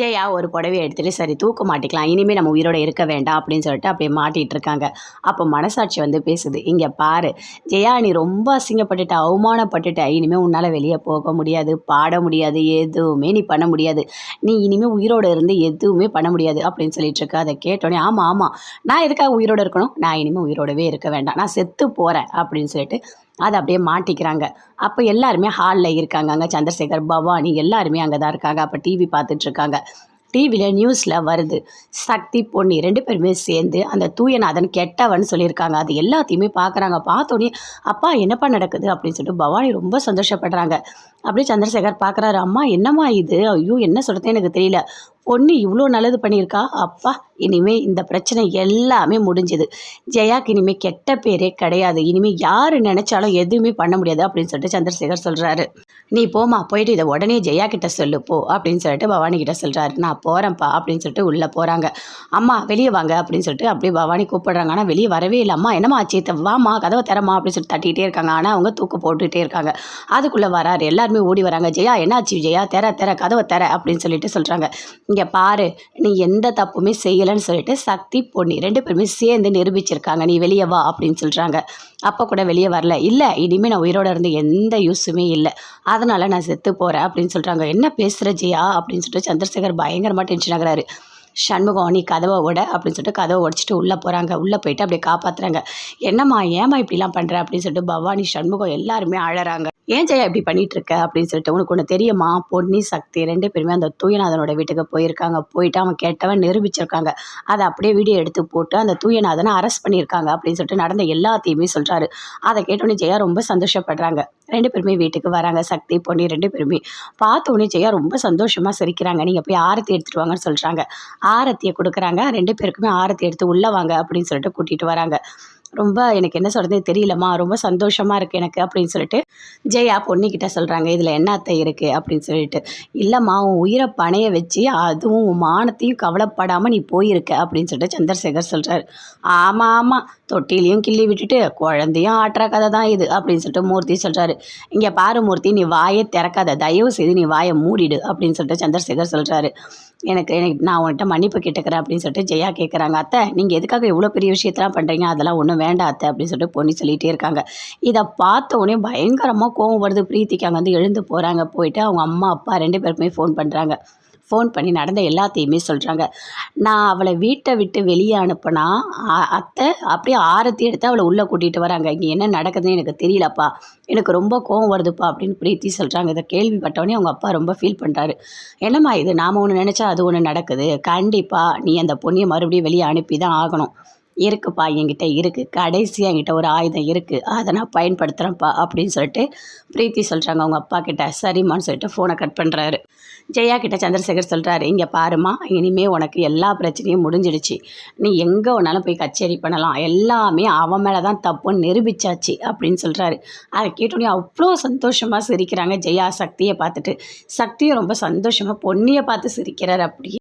ஜெயா ஒரு புடவைய எடுத்துகிட்டு சரி தூக்க மாட்டிக்கலாம். இனிமேல் நம்ம உயிரோட இருக்க வேண்டாம் அப்படின்னு சொல்லிட்டு அப்படியே மாட்டிகிட்டு இருக்காங்க. அப்போ மனசாட்சி வந்து பேசுது இங்கே பாரு ஜெயா நீ ரொம்ப அசிங்கப்பட்டுட்ட அவமானப்பட்டுட்ட. இனிமேல் உன்னால் வெளியே போக முடியாது பாட முடியாது எதுவுமே நீ பண்ண முடியாது. நீ இனிமேல் உயிரோட இருந்து எதுவுமே பண்ண முடியாது அப்படின்னு சொல்லிட்டு இருக்க. அதை கேட்டோன்னே ஆமாம் ஆமாம் நான் எதுக்காக உயிரோட இருக்கணும்? நான் இனிமேல் உயிரோடவே இருக்க வேண்டாம். நான் செத்து போகிறேன் அப்படின்னு சொல்லிட்டு அதை அப்படியே மாட்டிக்கிறாங்க. அப்போ எல்லாருமே ஹாலில் இருக்காங்க. அங்கே சந்திரசேகர் பவானி எல்லாருமே அங்கே தான் இருக்காங்க. அப்போ டிவி பார்த்துட்ருக்காங்க. டிவியில் நியூஸில் வருது. சக்தி பொன்னி ரெண்டு பேருமே சேர்ந்து அந்த தூயநாதன் கெட்டவன் சொல்லியிருக்காங்க. அது எல்லாத்தையுமே பார்க்குறாங்க. பார்த்தோன்னே அப்பா என்னப்பா நடக்குது அப்படின்னு சொல்லிட்டு பவானி ரொம்ப சந்தோஷப்படுறாங்க. அப்படியே சந்திரசேகர் பார்க்குறாரு. அம்மா என்னம்மா இது? ஐயோ என்ன சொல்கிறது எனக்கு தெரியல. பொண்ணு இவ்வளோ நல்லது பண்ணியிருக்கா? அப்பா இனிமேல் இந்த பிரச்சனை எல்லாமே முடிஞ்சுது. ஜெயாக்கு இனிமேல் கெட்ட பேரே கிடையாது. இனிமேல் யார் நினச்சாலும் எதுவுமே பண்ண முடியாது அப்படின்னு சொல்லிட்டு சந்திரசேகர் சொல்கிறாரு நீ போமா போயிட்டு இதை உடனே ஜெயா கிட்ட சொல்லு போ அப்படின்னு சொல்லிட்டு பவானி கிட்ட சொல்கிறாரு நான் போகிறேன்ப்பா அப்படின்னு சொல்லிட்டு உள்ளே போகிறாங்க அம்மா வெளியே வாங்க அப்படின்னு சொல்லிட்டு அப்படியே பவானி கூப்பிடுறாங்க. ஆனால் வெளியே வரவே இல்லை. அம்மா என்னம்மா ஆச்சு? வாமா வாம்மா கதவை தரமா அப்படின்னு சொல்லிட்டு தட்டிகிட்டே இருக்காங்க. ஆனால் அவங்க தூக்கு போட்டுகிட்டே இருக்காங்க. அதுக்குள்ளே வராரு. எல்லாருமே ஓடி வராங்க. ஜெயா என்னாச்சு? ஜெயா தர தர கதவை தர அப்படின்னு சொல்லிட்டு சொல்கிறாங்க இங்கே பாரு நீ எந்த தப்புமே செய்யலைன்னு சொல்லிட்டு சக்தி பொன்னி ரெண்டு பேருமே சேர்ந்து நிரூபிச்சிருக்காங்க. நீ வெளியே வா அப்படின்னு சொல்கிறாங்க அப்போ கூட வெளியே வரல. இல்லை இனிமேல் நான் உயிரோட இருந்து எந்த யூஸுமே இல்லை. அதனால் நான் செத்து போகிறேன் அப்படின்னு சொல்கிறாங்க என்ன பேசுகிற ஜியா? அப்படின்னு சொல்லிட்டு சந்திரசேகர் பயங்கரமாக டென்ஷன் ஆகிறாரு. சண்முகம் நீ கதவை உட அப்படின்னு சொல்லிட்டு கதவை உடச்சிட்டு உள்ளே போகிறாங்க உள்ளே போயிட்டு அப்படியே காப்பாற்றுறாங்க என்னம்மா ஏம்மா இப்படிலாம் பண்ணுற அப்படின்னு சொல்லிட்டு பவானி சண்முகம் எல்லாருமே அழறாங்க. ஏன் ஜெயா இப்படி பண்ணிட்டு இருக்க அப்படின்னு சொல்லிட்டு உனக்கு ஒன்று தெரியுமா? பொன்னி சக்தி ரெண்டு பேருமே அந்த தூயநாதனோட வீட்டுக்கு போயிருக்காங்க. போயிட்டு அவன் கேட்டவன் நிரூபிச்சிருக்காங்க. அதை அப்படியே வீடியோ எடுத்து போட்டு அந்த தூயநாதனை அரெஸ்ட் பண்ணியிருக்காங்க அப்படின்னு சொல்லிட்டு நடந்த எல்லாத்தையுமே சொல்கிறாரு அதை கேட்டோன்னே ஜெயா ரொம்ப சந்தோஷப்படுறாங்க. ரெண்டு பேருமே வீட்டுக்கு வராங்க. சக்தி பொன்னி ரெண்டு பேருமே. பார்த்த உடனே ஜெயா ரொம்ப சந்தோஷமாக சிரிக்கிறாங்க. நீங்கள் போய் ஆரத்தி எடுத்துகிட்டு வாங்கன்னு சொல்கிறாங்க ஆரத்தியை கொடுக்குறாங்க. ரெண்டு பேருக்குமே ஆரத்தி எடுத்து உள்ளே வாங்க அப்படின்னு சொல்லிட்டு கூட்டிகிட்டு வராங்க. ரொம்ப எனக்கு என்ன சொல்கிறதுனே தெரியலம்மா ரொம்ப சந்தோஷமாக இருக்குது எனக்கு அப்படின்னு சொல்லிட்டு ஜெயா பொண்ணுக்கிட்ட சொல்கிறாங்க இதில் என்ன அத்தை இருக்குது அப்படின்னு சொல்லிட்டு. இல்லைம்மா உன் உயிரை பணைய வச்சு அதுவும் உன் மானத்தையும் கவலைப்படாமல் நீ போயிருக்க அப்படின்னு சொல்லிட்டு சந்திரசேகர் சொல்கிறாரு ஆமாம் ஆமாம் தொட்டிலையும் கிள்ளி விட்டுட்டு குழந்தையும் ஆட்டுற கதை தான் இது அப்படின்னு சொல்லிட்டு மூர்த்தி சொல்கிறாரு இங்கே பாரு மூர்த்தி நீ வாயை திறக்காத. தயவு செய்து நீ வாயை மூடிடு அப்படின்னு சொல்லிட்டு சந்திரசேகர் சொல்கிறாரு எனக்கு எனக்கு நான் உன்கிட்ட மன்னிப்பு கேட்டுக்கிறேன் அப்படின்னு சொல்லிட்டு ஜெயா கேட்குறாங்க அத்தை நீங்கள் எதுக்காக இவ்வளோ பெரிய விஷயத்தெல்லாம் பண்ணுறீங்க அதெல்லாம் ஒன்றும் வேண்டாம் அத்தை அப்படின்னு சொல்லிட்டு பொண்ணு சொல்லிகிட்டே இருக்காங்க. இதை பார்த்த உடனே பயங்கரமாக கோவம் வருது. பிரீத்திக்கு அங்கே வந்து எழுந்து போகிறாங்க போயிட்டு அவங்க அம்மா அப்பா ரெண்டு பேருக்குமே ஃபோன் பண்ணுறாங்க ஃபோன் பண்ணி நடந்த எல்லாத்தையுமே சொல்கிறாங்க நான் அவளை வீட்டை விட்டு வெளியே அனுப்புனா அத்தை அப்படியே ஆரத்தி எடுத்து அவளை உள்ளே கூட்டிகிட்டு வராங்க. இங்கே என்ன நடக்குதுன்னு எனக்கு தெரியலப்பா. எனக்கு ரொம்ப கோவம் வருதுப்பா அப்படின்னு பிரீத்தி சொல்கிறாங்க இதை கேள்விப்பட்டவொடனே அவங்க அப்பா ரொம்ப ஃபீல் பண்ணுறாரு என்னம்மா இது? நாம் ஒன்று நினச்சா அது ஒன்று நடக்குது. கண்டிப்பாக நீ அந்த பொண்ணியை மறுபடியும் வெளியே அனுப்பி தான் ஆகணும். இருக்குப்பா என்கிட்ட இருக்குது கடைசியாக என்கிட்ட ஒரு ஆயுதம் இருக்குது அதை நான் பயன்படுத்துகிறேன்ப்பா அப்படின்னு சொல்லிட்டு பிரீத்தி சொல்கிறாங்க அவங்க அப்பா கிட்ட சரிம்மான்னு சொல்லிட்டு ஃபோனை கட் பண்ணுறாரு ஜெயா கிட்ட சந்திரசேகர் சொல்கிறாரு இங்கே பாருமா இனிமே உனக்கு எல்லா பிரச்சனையும் முடிஞ்சிடுச்சு. நீ எங்கே வேணாலும் போய் கச்சேரி பண்ணலாம். எல்லாமே அவன் மேலே தான் தப்புன்னு நிரூபிச்சாச்சு அப்படின்னு சொல்கிறாரு அதை கேட்டோன்னே அவ்வளோ சந்தோஷமாக சிரிக்கிறாங்க ஜெயா சக்தியை பார்த்துட்டு. சக்தியும் ரொம்ப சந்தோஷமாக பொன்னியை பார்த்து சிரிக்கிறார் அப்படியே.